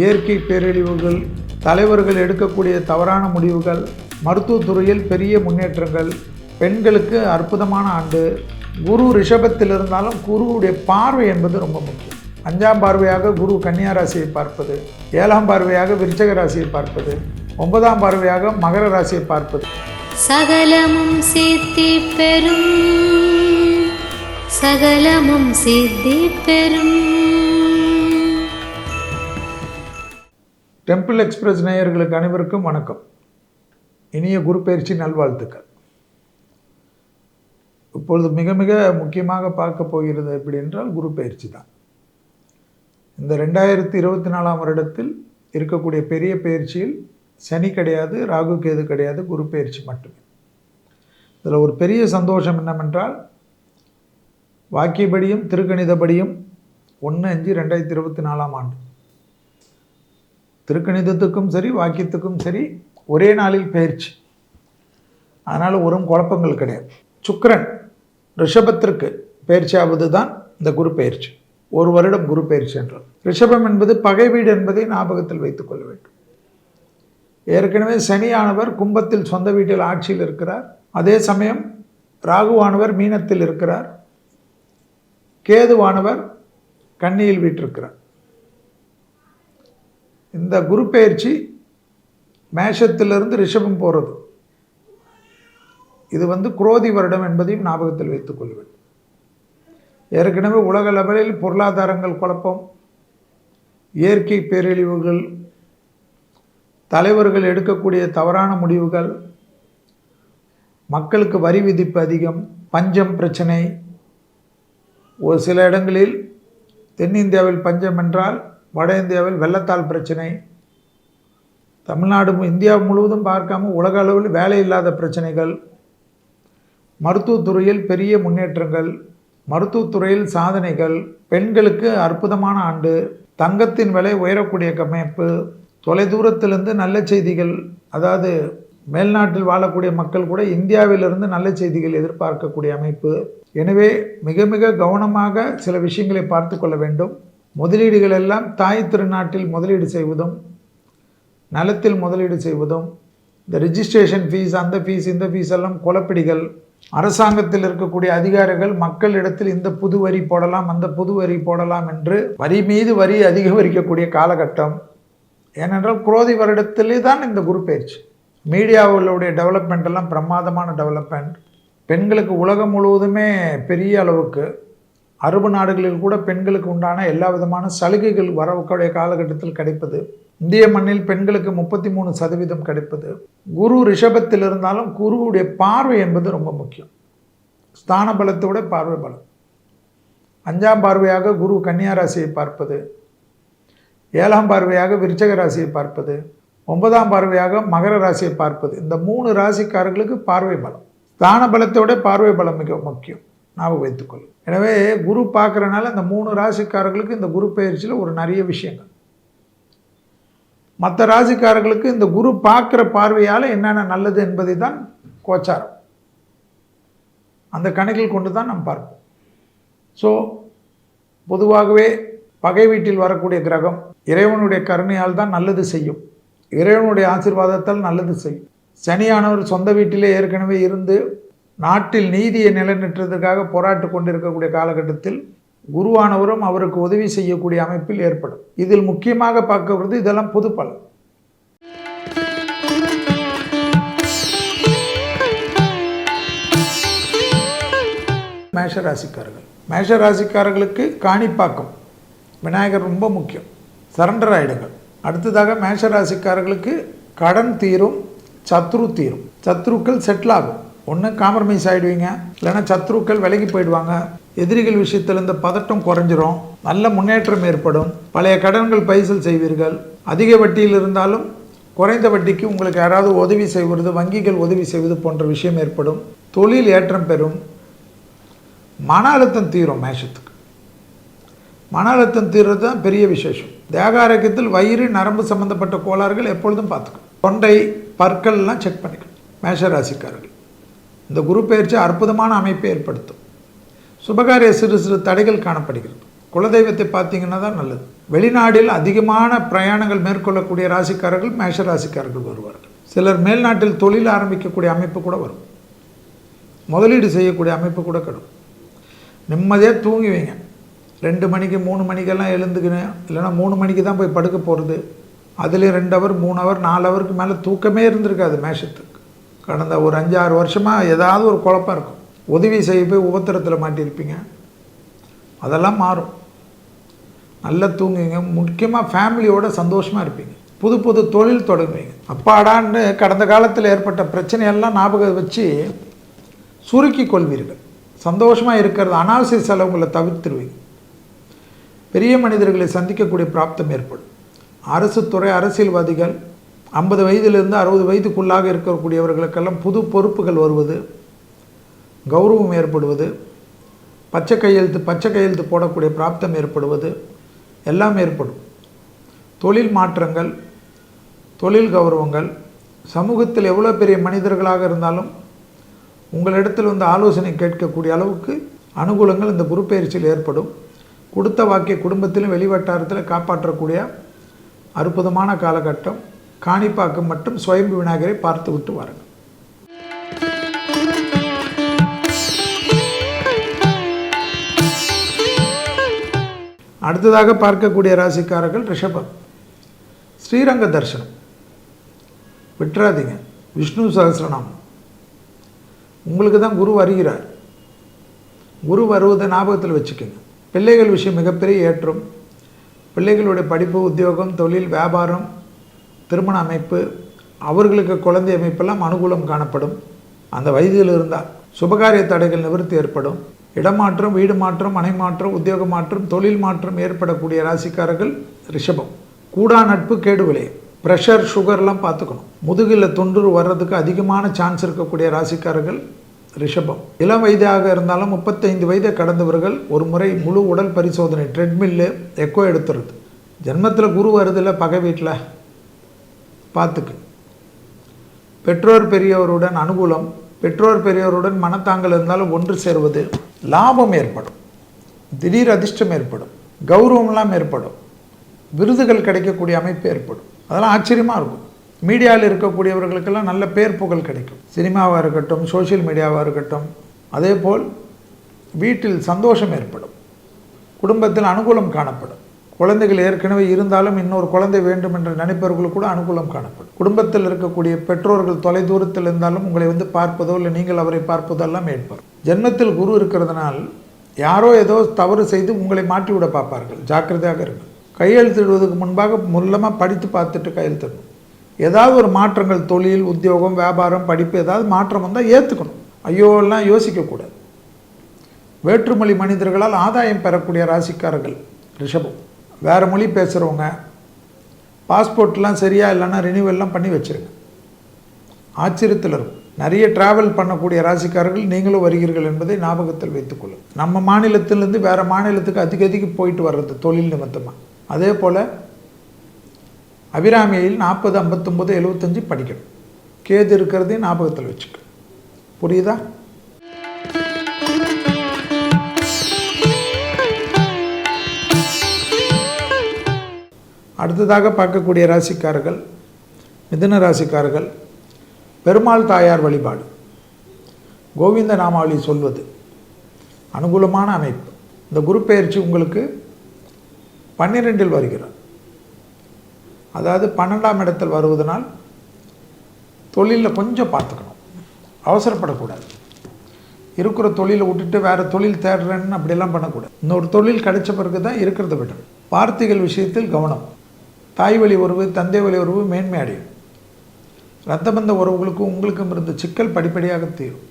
இயற்கை பேரழிவுகள் தலைவர்கள் எடுக்கக்கூடிய தவறான முடிவுகள் மருத்துவத்துறையில் பெரிய முன்னேற்றங்கள் பெண்களுக்கு அற்புதமான ஆண்டு குரு ரிஷபத்தில் இருந்தாலும் குருவுடைய பார்வை என்பது ரொம்ப முக்கியம். அஞ்சாம் பார்வையாக குரு கன்னியா ராசியை பார்ப்பது ஏழாம் பார்வையாக விருச்சக ராசியை பார்ப்பது ஒன்பதாம் பார்வையாக மகர ராசியை பார்ப்பது. சகலமும் சித்தி பெறும் சகலமும் சித்தி பெறும். டெம்பிள் எக்ஸ்பிரஸ் நேயர்களுக்கு அனைவருக்கும் வணக்கம். இனிய குரு பயிற்சி நல்வாழ்த்துக்கள். இப்பொழுது மிக மிக முக்கியமாக பார்க்க போகிறது எப்படி என்றால் குரு பயிற்சி தான். இந்த ரெண்டாயிரத்தி இருபத்தி நாலாம் வருடத்தில் இருக்கக்கூடிய பெரிய பயிற்சியில் சனி கிடையாது ராகு கேது கிடையாது குரு பயிற்சி மட்டுமே. இதில் ஒரு பெரிய சந்தோஷம் என்னவென்றால் வாக்கியபடியும் திருக்கணிதபடியும் ஒன்று அஞ்சு ரெண்டாயிரத்தி இருபத்தி நாலாம் ஆண்டு. திருக்கணிதத்துக்கும் சரி வாக்கியத்துக்கும் சரி ஒரே நாளில் பயிற்சி. அதனால் ஒரு குழப்பங்கள் கிடையாது. சுக்கரன் ரிஷபத்திற்கு பயிற்சியாவது தான் இந்த குரு பயிற்சி. ஒரு வருடம் குரு பயிற்சி என்றால். ரிஷபம் என்பது பகை வீடு என்பதை ஞாபகத்தில் வைத்துக் கொள்ள வேண்டும். ஏற்கனவே சனியானவர் கும்பத்தில் சொந்த வீட்டில் ஆட்சியில் இருக்கிறார். அதே சமயம் ராகுவானவர் மீனத்தில் இருக்கிறார். கேதுவானவர் கன்னியில் வீட்டிருக்கிறார் இந்த குரு பயிற்சி மேஷத்திலிருந்து ரிஷபம் போகிறது இது வந்து குரோதி வருடம் என்பதையும் ஞாபகத்தில் வைத்துக் கொள்வேன். ஏற்கனவே உலக லெவலில் பொருளாதாரங்கள் குழப்பம் இயற்கை பேரழிவுகள் தலைவர்கள் எடுக்கக்கூடிய தவறான முடிவுகள் மக்களுக்கு வரி விதிப்பு அதிகம் பஞ்சம் பிரச்சனை. ஒரு சில இடங்களில் தென்னிந்தியாவில் பஞ்சம் என்றால் வட இந்தியாவில் வெள்ளத்தால் பிரச்சனை. தமிழ்நாடு இந்தியா முழுவதும் பார்க்காம உலக அளவில் வேலை இல்லாத பிரச்சனைகள். மருத்துவத்துறையில் பெரிய முன்னேற்றங்கள். மருத்துவத்துறையில் சாதனைகள். பெண்களுக்கு அற்புதமான ஆண்டு. தங்கத்தின் விலை உயரக்கூடிய கமைப்பு. தொலைதூரத்திலிருந்து நல்ல செய்திகள். அதாவது மேல்நாட்டில் வாழக்கூடிய மக்கள் கூட இந்தியாவிலிருந்து நல்ல செய்திகள் எதிர்பார்க்கக்கூடிய அமைப்பு. எனவே மிக மிக கவனமாக சில விஷயங்களை பார்த்து கொள்ள வேண்டும். முதலீடுகள் எல்லாம் தாய் திருநாட்டில் முதலீடு செய்வதும் நலத்தில் முதலீடு செய்வதும் இந்த ரிஜிஸ்ட்ரேஷன் ஃபீஸ் அந்த ஃபீஸ் இந்த ஃபீஸ் எல்லாம் குழப்பிடிகள். அரசாங்கத்தில் இருக்கக்கூடிய அதிகாரிகள் மக்களிடத்தில் இந்த புது வரி போடலாம் அந்த புது வரி போடலாம் என்று வரி மீது வரி அதிகரிக்கக்கூடிய காலகட்டம். ஏனென்றால் குரோதி வருடத்திலே தான் இந்த குரு பயிற்சி. மீடியாவுடைய டெவலப்மெண்ட் எல்லாம் பிரமாதமான டெவலப்மெண்ட் பெண்களுக்கு உலகம் முழுவதுமே பெரிய அளவுக்கு அரபு நாடுகளில் கூட பெண்களுக்கு உண்டான எல்லா விதமான சலுகைகள் வரக்கூடிய காலகட்டத்தில் கிடைப்பது. இந்திய மண்ணில் பெண்களுக்கு முப்பத்தி மூணு சதவீதம் கிடைப்பது. குரு ரிஷபத்தில் இருந்தாலும் குருவுடைய பார்வை என்பது ரொம்ப முக்கியம். ஸ்தான பலத்தை விட பார்வை பலம். அஞ்சாம் பார்வையாக குரு கன்னியா ராசியை பார்ப்பது. ஏழாம் பார்வையாக விருச்சக ராசியை பார்ப்பது. ஒன்பதாம் பார்வையாக மகர ராசியை பார்ப்பது. இந்த மூணு ராசிக்காரர்களுக்கு பார்வை பலம். ஸ்தான பலத்தை விட பார்வை பலம் மிக முக்கியம். ஞாபகம் வைத்துக்கொள்ளும். எனவே குரு பார்க்குறனால அந்த மூணு ராசிக்காரர்களுக்கு இந்த குரு பயிற்சியில் ஒரு நிறைய விஷயங்கள். மற்ற ராசிக்காரர்களுக்கு இந்த குரு பார்க்குற பார்வையால் என்னென்ன நல்லது என்பதை தான் கோச்சாரம். அந்த கணக்கில் கொண்டு தான் நாம் பார்ப்போம். ஸோ பொதுவாகவே பகை வீட்டில் வரக்கூடிய கிரகம் இறைவனுடைய கருணையால் தான் நல்லது செய்யும். இறைவனுடைய ஆசீர்வாதத்தால் நல்லது செய்யும். சனியானவர் சொந்த வீட்டிலே ஏற்கனவே இருந்து நாட்டில் நீதியை நிலைநிற்றதுக்காக போராட்டு கொண்டிருக்கக்கூடிய காலகட்டத்தில் குருவானவரும் அவருக்கு உதவி செய்யக்கூடிய அமைப்பில் ஏற்படும். இதில் முக்கியமாக பார்க்கப்படுது இதெல்லாம் பொது பலன் மேஷராசிக்காரர்கள். மேஷராசிக்காரர்களுக்கு காணிப்பாக்கம் விநாயகர் ரொம்ப முக்கியம். சரண்டர் ஆயிடுங்கள் அடுத்ததாக மேஷராசிக்காரர்களுக்கு கடன் தீரும் சத்ரு தீரும். சத்ருக்கள் செட்டில் ஆகும். ஒன்று காம்ப்ரமைஸ் ஆகிடுவீங்க இல்லைன்னா சத்ருக்கள் விலகி போயிடுவாங்க. எதிரிகள் விஷயத்தில் இந்த பதட்டம் குறைஞ்சிரும். நல்ல முன்னேற்றம் ஏற்படும். பழைய கடன்கள் பைசல் செய்வீர்கள். அதிக வட்டியில் இருந்தாலும் குறைந்த வட்டிக்கு உங்களுக்கு யாராவது உதவி செய்வது வங்கிகள் உதவி செய்வது போன்ற விஷயம் ஏற்படும். தொழில் ஏற்றம் பெறும். மன அழுத்தம் தீரும் மேஷத்துக்கு. மன அழுத்தம் தீர்றது தான் பெரிய விசேஷம். தேக ஆரோக்கியத்தில் வயிறு நரம்பு சம்பந்தப்பட்ட கோளாறுகள் எப்பொழுதும் பார்த்துக்கணும். தொண்டை பற்கள்லாம் செக் பண்ணிக்கணும். மேஷ ராசிக்காரர்கள் இந்த குரு பயிற்சி அற்புதமான அமைப்பை ஏற்படுத்தும். சுபகாரிய சிறு சிறு தடைகள் காணப்படுகிறது. குலதெய்வத்தை பார்த்தீங்கன்னா தான் நல்லது. வெளிநாட்டில் அதிகமான பிரயாணங்கள் மேற்கொள்ளக்கூடிய ராசிக்காரர்கள் மேஷ ராசிக்காரர்கள் வருவார்கள். சிலர் மேல்நாட்டில் தொழில் ஆரம்பிக்கக்கூடிய அமைப்பு கூட வரும். முதலீடு செய்யக்கூடிய அமைப்பு கூட கிடும். நிம்மதியாக தூங்குவீங்க ரெண்டு மணிக்கு மூணு மணிக்கெல்லாம் எழுந்துக்கினேன் இல்லைன்னா மூணு மணிக்கு தான் போய் படுக்க போகிறது அதுலேயும் ரெண்டு ஹவர் மூணு ஹவர் நாலு ஹவருக்கு மேலே தூக்கமே இருந்திருக்காது மேஷத்து கடந்த ஒரு அஞ்சாறு வருஷமாக ஏதாவது ஒரு குழப்பம் இருக்கும். உதவி செய்ய போய் உபத்திரத்தில் மாட்டியிருப்பீங்க. அதெல்லாம் மாறும். நல்லா தூங்குவீங்க முக்கியமாக ஃபேமிலியோட சந்தோஷமாக இருப்பீங்க. புது புது தொழில் தொடங்குவீங்க. அப்பாடான்னு கடந்த காலத்தில் ஏற்பட்ட பிரச்சனையெல்லாம் ஞாபகம் வச்சு சுருக்கி கொள்வீர்கள். சந்தோஷமாக இருக்கிறது அனாவசிய செலவுகளை தவிர்த்துருவீங்க. பெரிய மனிதர்களை சந்திக்கக்கூடிய பிராப்தம் ஏற்படும். அரசு துறை அரசியல்வாதிகள் ஐம்பது வயதிலிருந்து அறுபது வயதுக்குள்ளாக இருக்கக்கூடியவர்களுக்கெல்லாம் புது பொறுப்புகள் வருவது கௌரவம் ஏற்படுவது பச்சை கையெழுத்து பச்சை கையெழுத்து போடக்கூடிய பிராப்தம் ஏற்படுவது எல்லாம் ஏற்படும். தொழில் மாற்றங்கள் தொழில் கௌரவங்கள் சமூகத்தில் எவ்வளோ பெரிய மனிதர்களாக இருந்தாலும் உங்களிடத்தில் வந்து ஆலோசனை கேட்கக்கூடிய அளவுக்கு அனுகூலங்கள் இந்த குருப்பெயர்ச்சியில் ஏற்படும். கொடுத்த வாக்கிய குடும்பத்திலும் வெளிவட்டாரத்தில் காப்பாற்றக்கூடிய அற்புதமான காலகட்டம். காணிப்பாக்கம் மற்றும் சுயம்பு விநாயகரை பார்த்து விட்டு வாருங்கள். அடுத்ததாக பார்க்கக்கூடிய ராசிக்காரர்கள் ரிஷபம். ஸ்ரீரங்க தரிசனம். விட்டுறாதீங்க. விஷ்ணு சகசிரநாமம் உங்களுக்கு தான் குரு வருகிறார். குரு வருவதை ஞாபகத்தில் வச்சுக்கோங்க. பிள்ளைகள் விஷயம் மிகப்பெரிய ஏற்றம். பிள்ளைகளுடைய படிப்பு உத்தியோகம் தொழில் வியாபாரம் திருமண அமைப்பு அவர்களுக்கு குழந்தை அமைப்பெல்லாம் அனுகூலம் காணப்படும். அந்த வயதில் இருந்தால் சுபகாரிய தடைகள் நிவர்த்தி ஏற்படும். இடமாற்றம் வீடு மாற்றம் மனை மாற்றம் உத்தியோக மாற்றம் தொழில் மாற்றம் ஏற்படக்கூடிய ராசிக்காரர்கள் ரிஷபம். கூடா நட்பு கேடு விளையும். ப்ரெஷர் சுகர்லாம் பார்த்துக்கணும். முதுகில் தொன்று வர்றதுக்கு அதிகமான சான்ஸ் இருக்கக்கூடிய ராசிக்காரர்கள் ரிஷபம். இளம் வயதாக இருந்தாலும் முப்பத்தைந்து வயதை கடந்தவர்கள் ஒரு முறை முழு உடல் பரிசோதனை ட்ரெட்மில்லு எக்கோ எடுத்துருது ஜென்மத்தில் குரு வருதில்ல பகை வீட்டில் பார்த்துக்கு. பெற்றோர் பெரியவருடன் அனுகூலம் பெற்றோர் பெரியவருடன் மனத்தாங்கல் இருந்தாலும் ஒன்று சேர்வது. லாபம் ஏற்படும். திடீர் அதிர்ஷ்டம் ஏற்படும். கௌரவம்லாம் ஏற்படும். விருதுகள் கிடைக்கக்கூடிய அமைப்பு ஏற்படும். அதெல்லாம் ஆச்சரியமாக இருக்கும். மீடியாவில் இருக்கக்கூடியவர்களுக்கெல்லாம் நல்ல பேர் புகழ் கிடைக்கும். சினிமாவாக இருக்கட்டும் சோஷியல் மீடியாவாக இருக்கட்டும் அதே போல் வீட்டில் சந்தோஷம் ஏற்படும். குடும்பத்தில் அனுகூலம் காணப்படும். குழந்தைகள் ஏற்கனவே இருந்தாலும் இன்னொரு குழந்தை வேண்டும் என்று நினைப்பவர்கள் கூட அனுகூலம் காணப்படும். குடும்பத்தில் இருக்கக்கூடிய பெற்றோர்கள் தொலை தூரத்தில் இருந்தாலும் உங்களை வந்து பார்ப்பதோ இல்லை நீங்கள் அவரை பார்ப்பதோ எல்லாம் ஏற்படும். ஜென்மத்தில் குரு இருக்கிறதுனால் யாரோ ஏதோ தவறு செய்து உங்களை மாற்றி விட பார்ப்பார்கள். ஜாக்கிரதையாக இருங்கள். கையெழுத்திடுவதற்கு முன்பாக முள்ளமாக படித்து பார்த்துட்டு கையெழுத்திடணும். ஏதாவது ஒரு மாற்றங்கள் தொழில் உத்தியோகம் வியாபாரம் படிப்பு ஏதாவது மாற்றம் வந்தால் ஏற்றுக்கணும் ஐயோலாம் யோசிக்கக்கூடாது. வேற்றுமொழி மனிதர்களால் ஆதாயம் பெறக்கூடிய ராசிக்காரர்கள் ரிஷபம். வேறு மொழி பேசுகிறவங்க பாஸ்போர்ட்லாம் சரியா இல்லைன்னா ரினியூவல்லாம் பண்ணி வச்சுருங்க. ஆச்சரியத்தில் இருக்கும். நிறைய டிராவல் பண்ணக்கூடிய ராசிக்காரர்கள் நீங்களும் வருகிறீர்கள் என்பதை ஞாபகத்தில் வைத்துக்கொள்ளும். நம்ம மாநிலத்திலேருந்து வேறு மாநிலத்துக்கு அதிக அதிக போயிட்டு வர்றது தொழில் நிமித்தமாக அதே போல் அபிராமியில் நாற்பது ஐம்பத்தொம்போது எழுபத்தஞ்சு படிக்கணும். கேது இருக்கிறதையும் ஞாபகத்தில் வச்சுக்கணும். புரியுதா? அடுத்ததாக பார்க்கக்கூடிய ராசிக்காரர்கள் மிதுன ராசிக்காரர்கள் பெருமாள் தாயார் வழிபாடு. கோவிந்த நாமாவளி சொல்வது அனுகூலமான அமைப்பு. இந்த குரு பெயர்ச்சி உங்களுக்கு பன்னிரெண்டில் வருகிறார். அதாவது பன்னெண்டாம் இடத்தில் வருவதனால் தொழிலில் கொஞ்சம் பார்த்துக்கணும். அவசரப்படக்கூடாது. இருக்கிற தொழிலை விட்டுட்டு வேறு தொழில் தேடுறேன்னு அப்படிலாம் பண்ணக்கூடாது. இன்னொரு தொழில் கிடைச்ச பிறகு தான் இருக்கிறத விடணும். வார்த்தைகள் விஷயத்தில் கவனம். தாய் வழி உறவு தந்தை வழி உறவு மேன்மை அடையும். ரத்தபந்த உறவுகளுக்கும் உங்களுக்கும் இருந்த சிக்கல் படிப்படியாக தீரும்.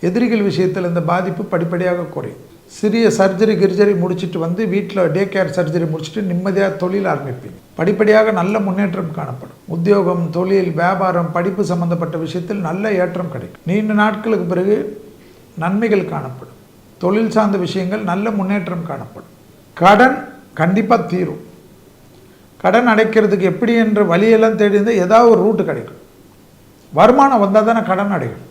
எதிரிகள் விஷயத்தில் இந்த பாதிப்பு படிப்படியாக குறையும். சிறிய சர்ஜரி கிர்ஜரி முடிச்சுட்டு வந்து வீட்டில் டே கேர் சர்ஜரி முடிச்சுட்டு நிம்மதியாக தொழில் ஆரம்பிப்பீங்க. படிப்படியாக நல்ல முன்னேற்றம் காணப்படும். உத்தியோகம் தொழில் வியாபாரம் படிப்பு சம்பந்தப்பட்ட விஷயத்தில் நல்ல ஏற்றம் கிடைக்கும். நீண்ட நாட்களுக்கு பிறகு நன்மைகள் காணப்படும். தொழில் சார்ந்த விஷயங்கள் நல்ல முன்னேற்றம் காணப்படும். கடன் கண்டிப்பாக தீரும். கடன் அடைக்கிறதுக்கு எப்படி என்ற வழியெல்லாம் தேடி இருந்தால் ஏதாவது ஒரு ரூட்டு கிடைக்கும். வருமானம் வந்தால் தானே கடன் அடையும்.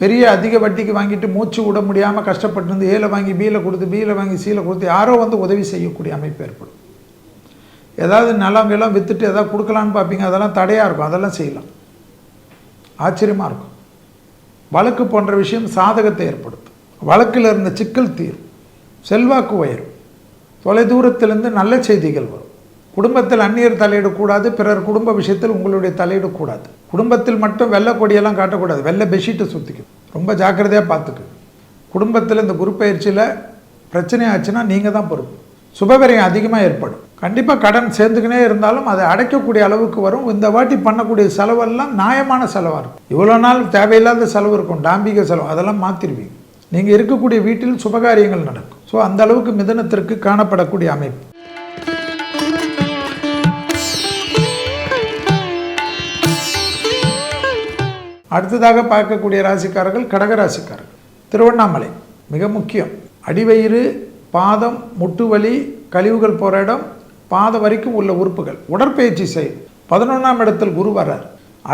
பெரிய அதிக வட்டிக்கு வாங்கிட்டு மூச்சு விட முடியாமல் கஷ்டப்பட்டு இருந்து ஏல வாங்கி பீல கொடுத்து பீல வாங்கி சீல கொடுத்து யாரோ வந்து உதவி செய்யக்கூடிய அமைப்பு ஏற்படும். ஏதாவது நிலம் எல்லாம் விற்றுட்டு ஏதாவது கொடுக்கலான்னு பார்ப்பீங்க அதெல்லாம் தடையாக இருக்கும் அதெல்லாம் செய்யலாம். ஆச்சரியமாக இருக்கும். வழக்கு போன்ற விஷயம் சாதகத்தை ஏற்படுத்தும். வழக்கில் இருந்த சிக்கல் தீரும். செல்வாக்கு உயரும். தொலைதூரத்திலிருந்து நல்ல செய்திகள் வரும். குடும்பத்தில் அந்நியர் தலையிடக்கூடாது பிறர் குடும்ப விஷயத்தில் உங்களுடைய தலையிடக்கூடாது. குடும்பத்தில் மட்டும் வெள்ளை கொடியெல்லாம் காட்டக்கூடாது. வெள்ளை பெட்ஷீட்டை சுற்றிக்கும் ரொம்ப ஜாக்கிரதையாக பார்த்துக்கு. குடும்பத்தில் இந்த குரு பயிற்சியில் பிரச்சனை ஆச்சுன்னா நீங்கள் தான் பொறுப்பு. சுபவிரயம் அதிகமாக ஏற்படும். கண்டிப்பாக கடன் சேர்ந்துக்கினே இருந்தாலும் அதை அடைக்கக்கூடிய அளவுக்கு வரும். இந்த வாட்டி பண்ணக்கூடிய செலவெல்லாம் நியாயமான செலவாக இருக்கும். இவ்வளோ நாள் தேவையில்லாத செலவு இருக்கும். டாம்பிக செலவு. அதெல்லாம் மாற்றிடுவீங்க நீங்கள் இருக்கக்கூடிய வீட்டில் சுபகாரியங்கள் நடக்கும். ஸோ அந்த அளவுக்கு மிதனத்திற்கு காணப்படக்கூடிய அமைப்பு. அடுத்ததாக பார்க்கக்கூடிய ராசிக்காரர்கள் கடக ராசிக்காரர்கள் திருவண்ணாமலை மிக முக்கியம். அடிவயிறு பாதம் முட்டுவலி கழிவுகள் போகிற இடம் பாதம் வரைக்கும் உள்ள உறுப்புகள். உடற்பயிற்சி செய்யும் பதினொன்றாம் இடத்தில் குரு வர்றார்.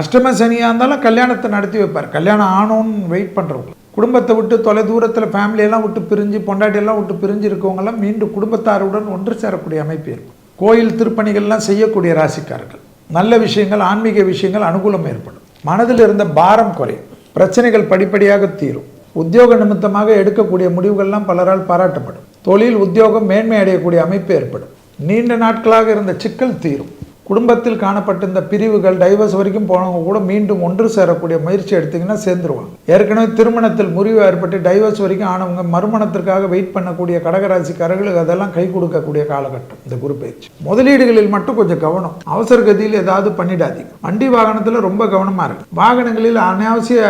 அஷ்டம சனியாக இருந்தாலும் கல்யாணத்தை நடத்தி வைப்பார். கல்யாணம் ஆனோன்னு வெயிட் பண்ணுறவங்க குடும்பத்தை விட்டு தொலை தூரத்தில் ஃபேமிலியெல்லாம் விட்டு பிரிஞ்சு பொண்டாட்டியெல்லாம் விட்டு பிரிஞ்சு இருக்கவங்கெல்லாம் மீண்டும் குடும்பத்தாருடன் ஒன்று சேரக்கூடிய அமைப்பு இருக்கும் கோயில் திருப்பணிகள்லாம் செய்யக்கூடிய ராசிக்காரர்கள். நல்ல விஷயங்கள் ஆன்மீக விஷயங்கள் அனுகூலம் ஏற்படும். மனதில் இருந்த பாரம் குறையும் பிரச்சனைகள் படிப்படியாக தீரும். உத்தியோக நிமித்தமாக எடுக்கக்கூடிய முடிவுகள்லாம் பலரால் பாராட்டப்படும். தொழில் உத்தியோகம் மேன்மை அடையக்கூடிய அமைப்பு ஏற்படும். நீண்ட நாட்களாக இருந்த சிக்கல் தீரும். குடும்பத்தில் காணப்பட்ட இந்த பிரிவுகள் டைவர்ஸ் வரைக்கும் போனவங்க கூட மீண்டும் ஒன்று சேரக்கூடிய முயற்சி எடுத்தீங்கன்னா சேர்ந்துருவாங்க. ஏற்கனவே திருமணத்தில் முறிவு ஏற்பட்டு டைவர்ஸ் வரைக்கும் ஆனவங்க மறுமணத்திற்காக வெயிட் பண்ணக்கூடிய கடகராசிக்காரர்களுக்கு அதெல்லாம் கை கொடுக்கக்கூடிய காலகட்டம். இந்த குரு பயிற்சி. முதலீடுகளில் மட்டும் கொஞ்சம் கவனம். அவசர கதியில் ஏதாவது பண்ணிடாதீங்க. வண்டி வாகனத்தில் ரொம்ப கவனமாக இருக்கு வாகனங்களில் அனாவசிய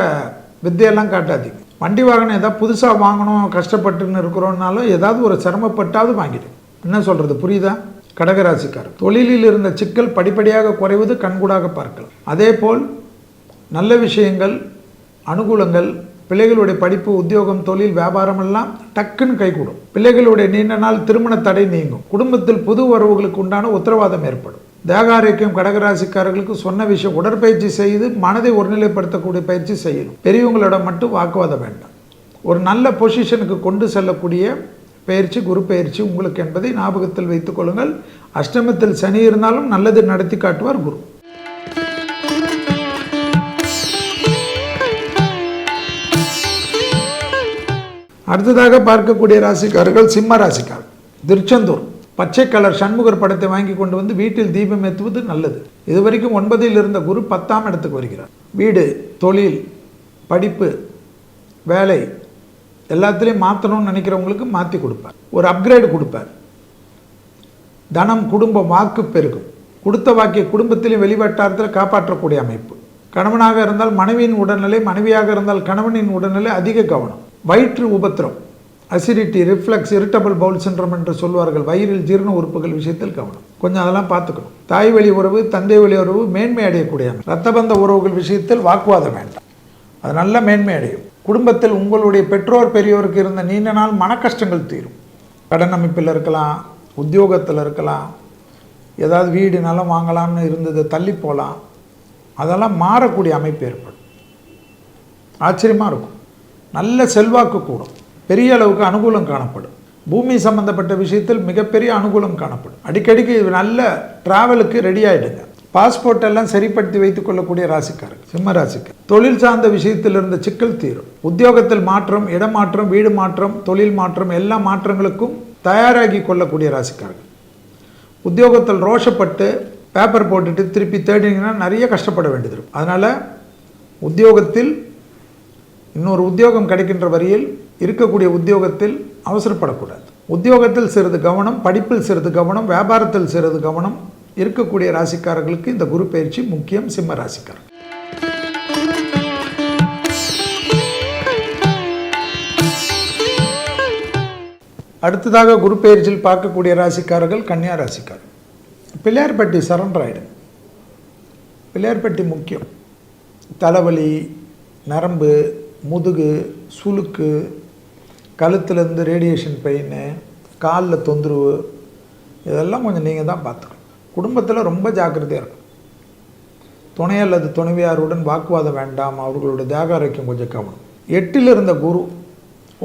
வித்தையெல்லாம் காட்டாதீங்க. வண்டி வாகனம் ஏதாவது புதுசாக வாங்கணும் கஷ்டப்பட்டுன்னு இருக்கிறோன்னாலும் ஏதாவது ஒரு சிரமப்பட்டாவது வாங்கிடு என்ன சொல்கிறது புரியுதா? கடகராசிக்கார் தொழிலில் இருந்த சிக்கல் படிப்படியாக குறைவது கண்கூடாக பார்க்கலாம். அதே போல் நல்ல விஷயங்கள் அனுகூலங்கள் பிள்ளைகளுடைய படிப்பு உத்தியோகம் தொழில் வியாபாரம் எல்லாம் டக்குன்னு கைகூடும். பிள்ளைகளுடைய நீண்ட நாள் திருமண தடை நீங்கும். குடும்பத்தில் புது உறவுகளுக்கு உண்டான உத்தரவாதம் ஏற்படும். தேகாரோக்கியம் கடகராசிக்காரர்களுக்கு சொன்ன விஷயம் உடற்பயிற்சி செய்து மனதை ஒருநிலைப்படுத்தக்கூடிய பயிற்சி செய்யணும். பெரியவங்களிடம் மட்டும் வாக்குவாதம் வேண்டாம். ஒரு நல்ல பொசிஷனுக்கு கொண்டு செல்லக்கூடிய பயிற்சி குரு பயிற்சி உங்களுக்கு என்பதை ஞாபகத்தில் வைத்துக் கொள்ளுங்கள். அஷ்டமத்தில் சனி இருந்தாலும் நல்லது நடத்தி காட்டுவார் குரு. அடுத்ததாக பார்க்கக்கூடிய ராசிக்காரர்கள் சிம்ம ராசிக்கார். திருச்செந்தூர். பச்சை கலர் சண்முகர் படத்தை வாங்கி கொண்டு வந்து வீட்டில் தீபம் ஏற்றுவது நல்லது. இதுவரைக்கும் ஒன்பதில் இருந்த குரு பத்தாம் இடத்துக்கு வருகிறார். வீடு தொழில் படிப்பு வேலை எல்லாத்துலேயும் மாற்றணும்னு நினைக்கிறவங்களுக்கு மாற்றி கொடுப்பார். ஒரு அப்கிரேடு கொடுப்பார். தனம் குடும்பம் வாக்கு பெருகும். கொடுத்த வாக்கிய குடும்பத்திலையும் வெளிவட்டாரத்தில் காப்பாற்றக்கூடிய அமைப்பு. கணவனாக இருந்தால் மனைவியின் உடல்நிலை மனைவியாக இருந்தால் கணவனின் உடல்நிலை அதிக கவனம். வயிற்று உபத்திரம். Acidity reflux irritable bowel syndrome என்று சொல்வார்கள். வயிறில் ஜீரண உறுப்புகள் விஷயத்தில் கவனம். கொஞ்சம் அதெல்லாம் பார்த்துக்கணும். தாய் வழி உறவு தந்தை வழி உறவு மேன்மை அடையக்கூடிய அமைப்பு. ரத்தபந்த உறவுகள் விஷயத்தில் வாக்குவாதம் வேண்டாம். அது நல்ல மேன்மை அடையும். குடும்பத்தில் உங்களுடைய பெற்றோர் பெரியோருக்கு இருந்த நீண்ட நாள் மன கஷ்டங்கள் தீரும். கடன் அமைப்பில் இருக்கலாம் உத்தியோகத்தில் இருக்கலாம் ஏதாவது வீடு நிலம் வாங்கலாம்னு இருந்தது தள்ளி போகலாம். அதெல்லாம் மாறக்கூடிய அமைப்பு ஏற்படும். ஆச்சரியமாக இருக்கும். நல்ல செல்வாக்கு கூடும். பெரிய அளவுக்கு அனுகூலம் காணப்படும். பூமி சம்பந்தப்பட்ட விஷயத்தில் மிகப்பெரிய அனுகூலம் காணப்படும். அடிக்கடிக்கு நல்ல ட்ராவலுக்கு ரெடி ஆகிடுங்க பாஸ்போர்ட் எல்லாம் சரிப்படுத்தி வைத்துக் கொள்ளக்கூடிய ராசிக்காரர் சிம்ம ராசிக்கு. தொழில் சார்ந்த விஷயத்தில் இருந்த சிக்கல் தீரும். உத்தியோகத்தில் மாற்றம் இடமாற்றம் வீடு மாற்றம் தொழில் மாற்றம் எல்லா மாற்றங்களுக்கும் தயாராகி கொள்ளக்கூடிய ராசிக்காரர்கள். உத்தியோகத்தில் ரோஷப்பட்டு பேப்பர் போட்டுட்டு திருப்பி தேடினீங்கன்னா நிறைய கஷ்டப்பட வேண்டியது இருக்கும். அதனால் உத்தியோகத்தில் இன்னொரு உத்தியோகம் கிடைக்கின்ற வரியில் இருக்கக்கூடிய உத்தியோகத்தில் அவசரப்படக்கூடாது. உத்தியோகத்தில் சிறிது கவனம் படிப்பில் சிறிது கவனம் வியாபாரத்தில் சிறிது கவனம் இருக்கக்கூடிய ராசிக்காரர்களுக்கு இந்த குரு பயிற்சி முக்கியம் சிம்ம ராசிக்காரர் அடுத்ததாக குரு பயிற்சியில் பார்க்கக்கூடிய ராசிக்காரர்கள் கன்னியா ராசிக்காரர் பிள்ளையார்பட்டி சரண்டர் ஆகிடும் பிள்ளையார்பட்டி முக்கியம். தலைவலி நரம்பு முதுகு சுளுக்கு கழுத்துலேருந்து ரேடியேஷன் பெயின் காலில் தொந்தரவு இதெல்லாம் கொஞ்சம் நீங்கள் தான் பார்த்துக்கணும். குடும்பத்தில் ரொம்ப ஜாக்கிரதையாக இருக்கும் துணை அல்லது துணைவியாருடன் வாக்குவாதம் வேண்டாம் அவர்களோட தேக ஆரோக்கியம் கொஞ்சம் கவனம். எட்டில் இருந்த குரு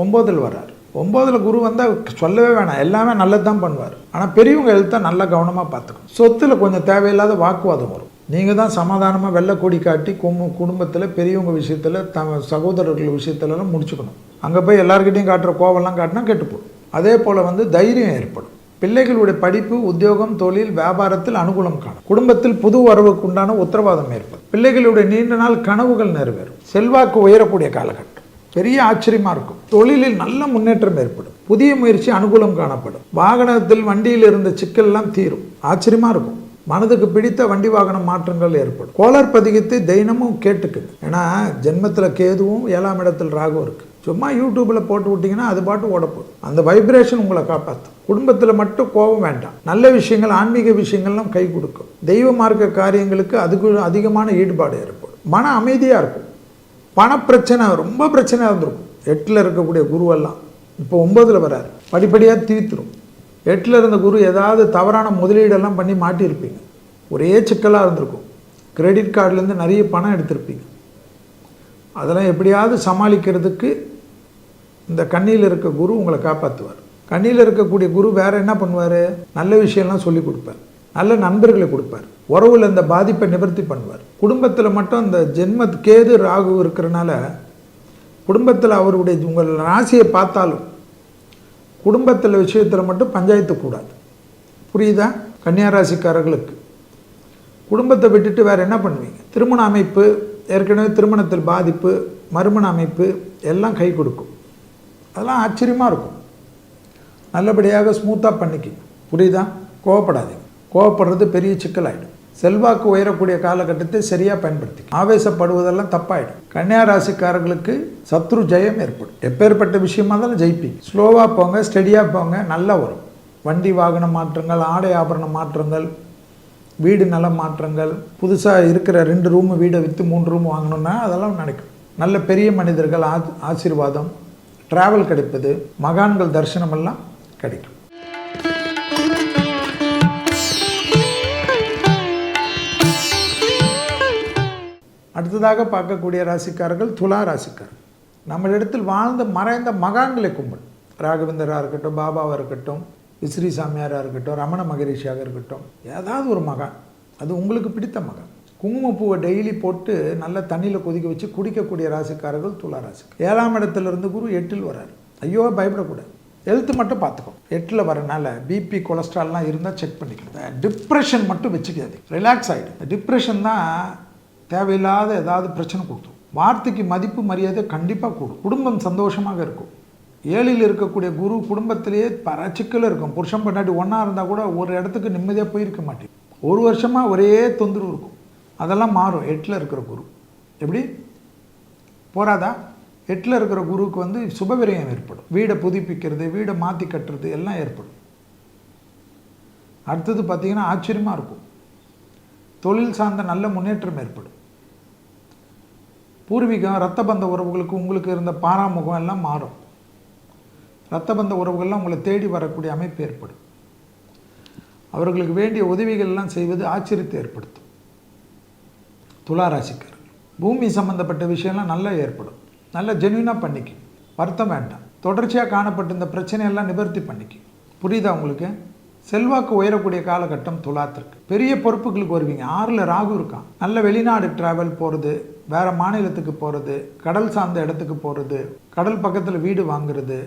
ஒம்போதில் வர்றார். ஒம்போதில் குரு வந்தால் சொல்லவே வேணாம் எல்லாமே நல்லது தான் பண்ணுவார். ஆனால் பெரியவங்க எழுத்தா நல்லா கவனமாக பார்த்துக்கணும். சொத்தில் கொஞ்சம் தேவையில்லாத வாக்குவாதம் வரும். நீங்கள் தான் சமாதானமாக வெள்ளை கொடி காட்டி கும்ப குடும்பத்தில் பெரியவங்க விஷயத்தில் த சகோதரர்கள் விஷயத்துலலாம் முடிச்சுக்கணும். அங்கே போய் எல்லாருக்கிட்டையும் காட்டுற கோவம்லாம் காட்டினா கெட்டுப்போம். அதே போல் வந்து தைரியம் ஏற்படும். பிள்ளைகளுடைய படிப்பு உத்தியோகம் தொழில் வியாபாரத்தில் அனுகூலம் காணும். குடும்பத்தில் புது வரவுக்கு உண்டான உத்தரவாதம் ஏற்படும். பிள்ளைகளுடைய நீண்ட நாள் கனவுகள் நிறைவேறும். செல்வாக்கு உயரக்கூடிய காலகட்டம். பெரிய ஆச்சரியமா இருக்கும். தொழிலில் நல்ல முன்னேற்றம் ஏற்படும். புதிய முயற்சி அனுகூலம் காணப்படும். வாகனத்தில் வண்டியில் இருந்த சிக்கல்லாம் தீரும். ஆச்சரியமா இருக்கும். மனதுக்கு பிடித்த வண்டி வாகனம் மாற்றங்கள் ஏற்படும். கோளார் பதிகத்தை தைனமும் கேட்டுக்குங்க. ஏன்னா ஜென்மத்தில் கேதுவும் ஏழாம் இடத்தில் ராகும் இருக்குது சும்மா யூடியூப்பில் போட்டு விட்டிங்கன்னா அது பாட்டு உடப்பு அந்த வைப்ரேஷன் உங்களை காப்பாற்றும் குடும்பத்தில் மட்டும் கோபம் வேண்டாம். நல்ல விஷயங்கள் ஆன்மீக விஷயங்கள்லாம் கை கொடுக்கும். தெய்வ மார்க்க காரியங்களுக்கு அதுக்கு அதிகமான ஈடுபாடு ஏற்படும். மன அமைதியாக இருக்கும். பணப்பிரச்சனை ரொம்ப பிரச்சனையாக இருந்திருக்கும் எட்டில் இருக்கக்கூடிய குருவெல்லாம் இப்போ ஒம்பதில் வராரு. படிப்படியாக தீர்த்துரும். எட்டில் இருந்த குரு ஏதாவது தவறான முதலீடெல்லாம் பண்ணி மாட்டியிருப்பீங்க. ஒரே சிக்கலாக இருந்திருக்கும். கிரெடிட் கார்டுலேருந்து நிறைய பணம் எடுத்திருப்பீங்க. அதெல்லாம் எப்படியாவது சமாளிக்கிறதுக்கு இந்த கண்ணியில் இருக்க குரு உங்களை காப்பாற்றுவார் கண்ணியில் இருக்கக்கூடிய குரு வேற என்ன பண்ணுவார்? நல்ல விஷயம்லாம் சொல்லி கொடுப்பார். நல்ல நண்பர்களை கொடுப்பார். உறவுல இந்த பாதிப்பை நிவர்த்தி பண்ணுவார். குடும்பத்தில் மட்டும் இந்த ஜென்ம கேது ராகு இருக்கிறனால குடும்பத்தில் அவருடைய உங்கள் ராசியை பார்த்தாலும் குடும்பத்தில் விஷயத்தில் மட்டும் பஞ்சாயத்து கூடாது. புரியுதா? கன்னியா ராசிக்காரர்களுக்கு. குடும்பத்தை விட்டுட்டு வேறு என்ன பண்ணுவீங்க? திருமண அமைப்பு ஏற்கனவே திருமணத்தில் பாதிப்பு மறுமண அமைப்பு எல்லாம் கை கொடுக்கும். அதெல்லாம் ஆச்சரியமாக இருக்கும். நல்லபடியாக ஸ்மூத்தாக பண்ணிக்கு. புரியுதா? கோவப்படாதீங்க. கோவப்படுறது பெரிய சிக்கலாயிடும். செல்வாக்கு உயரக்கூடிய காலகட்டத்தை சரியாக பயன்படுத்தி ஆவேசப்படுவதெல்லாம் தப்பாயிடும். கன்னியா ராசிக்காரர்களுக்கு சத்ரு ஜெயம் ஏற்படும். எப்பேற்பட்ட விஷயமா தான் ஜெயிப்பீங்க. ஸ்லோவாக போங்க ஸ்டெடியாக போங்க நல்லா வரும். வண்டி வாகன மாற்றங்கள் ஆடை ஆபரண மாற்றங்கள் வீடு நல மாற்றங்கள் புதுசாக இருக்கிற ரெண்டு ரூமு வீடை விற்று மூணு ரூம் வாங்கணுன்னா அதெல்லாம் நடக்கும். நல்ல பெரிய மனிதர்கள் ஆசீர்வாதம் டிராவல் கிடைப்பது மகான்கள் தரிசனம் எல்லாம் கிடைக்கும். அடுத்ததாக பார்க்கக்கூடிய ராசிக்காரர்கள் துலா ராசிக்காரர். நம்மளிடத்தில் வாழ்ந்த மறைந்த மகான்களை கும்பல். ராகவேந்தராக இருக்கட்டும் பாபாவாக இருக்கட்டும் விஸ்ரீ சாமியாராக இருக்கட்டும் ரமண மகரிஷியாக இருக்கட்டும் ஏதாவது ஒரு மகான். அது உங்களுக்கு பிடித்த மகான். குங்குமப்பூவை டெய்லி போட்டு நல்ல தண்ணியில் கொதிக்க வச்சு குடிக்கக்கூடிய ராசிக்காரர்கள் துலா ராசி. ஏழாம் இடத்துல இருந்து குரு எட்டில் வராரு ஐயோ பயப்படக்கூடாது. ஹெல்த்து மட்டும் பார்த்துக்கோ. எட்டில் வரனால பிபி கொலஸ்ட்ரால்லாம் இருந்தால் செக் பண்ணிக்கணும் டிப்ரெஷன் மட்டும் வச்சுக்காது ரிலாக்ஸ் ஆகிடும் டிப்ரெஷன் தான் தேவையில்லாத ஏதாவது பிரச்சனை கொடுத்துரும் வார்த்தைக்கு மதிப்பு மரியாதை கண்டிப்பாக கூடும். குடும்பம் சந்தோஷமாக இருக்கும். ஏழில் இருக்கக்கூடிய குரு குடும்பத்திலேயே பல இருக்கும். புருஷன் பொண்டாட்டி ஒன்றா இருந்தால் கூட ஒரு இடத்துக்கு நிம்மதியாக போயிருக்க மாட்டேன். ஒரு வருஷமாக ஒரே தொந்தரவு இருக்கும். அதெல்லாம் மாறும். எட்டில் இருக்கிற குரு. எப்படி? போராதா எட்டில் இருக்கிற குருவுக்கு வந்து சுபவிரயம் ஏற்படும். வீடை புதுப்பிக்கிறது வீடை மாற்றி கட்டுறது எல்லாம் ஏற்படும். அடுத்தது பார்த்தீங்கன்னா ஆச்சரியமாக இருக்கும். தொழில் சார்ந்த நல்ல முன்னேற்றம் ஏற்படும். பூர்வீகம் ரத்த பந்த உறவுகளுக்கு உங்களுக்கு இருந்த பாராமுகம் எல்லாம் மாறும். ரத்த பந்த உறவுகள்லாம் உங்களை தேடி வரக்கூடிய அமைப்பு ஏற்படும். அவர்களுக்கு வேண்டிய உதவிகள் எல்லாம் செய்வது ஆச்சரியத்தை ஏற்படுத்தும். துலா ராசிக்காரர்கள் பூமி சம்பந்தப்பட்ட விஷயம்லாம் நல்லா ஏற்படும். நல்லா ஜென்யூனாக பண்ணிக்கும். வருத்தம் வேண்டாம். தொடர்ச்சியாக காணப்பட்ட இந்த பிரச்சனையெல்லாம் நிவர்த்தி பண்ணிக்கும். புரியுதா உங்களுக்கு? செல்வாக்கு உயரக்கூடிய காலகட்டம் துலாத்திற்கு. பெரிய பொறுப்புகளுக்கு வருவீங்க. ஆறில் ராகு இருக்கான். நல்ல வெளிநாடு டிராவல் போகிறது வேறு மாநிலத்துக்கு போகிறது கடல் சார்ந்த இடத்துக்கு போகிறது கடல் பக்கத்தில் வீடு வாங்குறது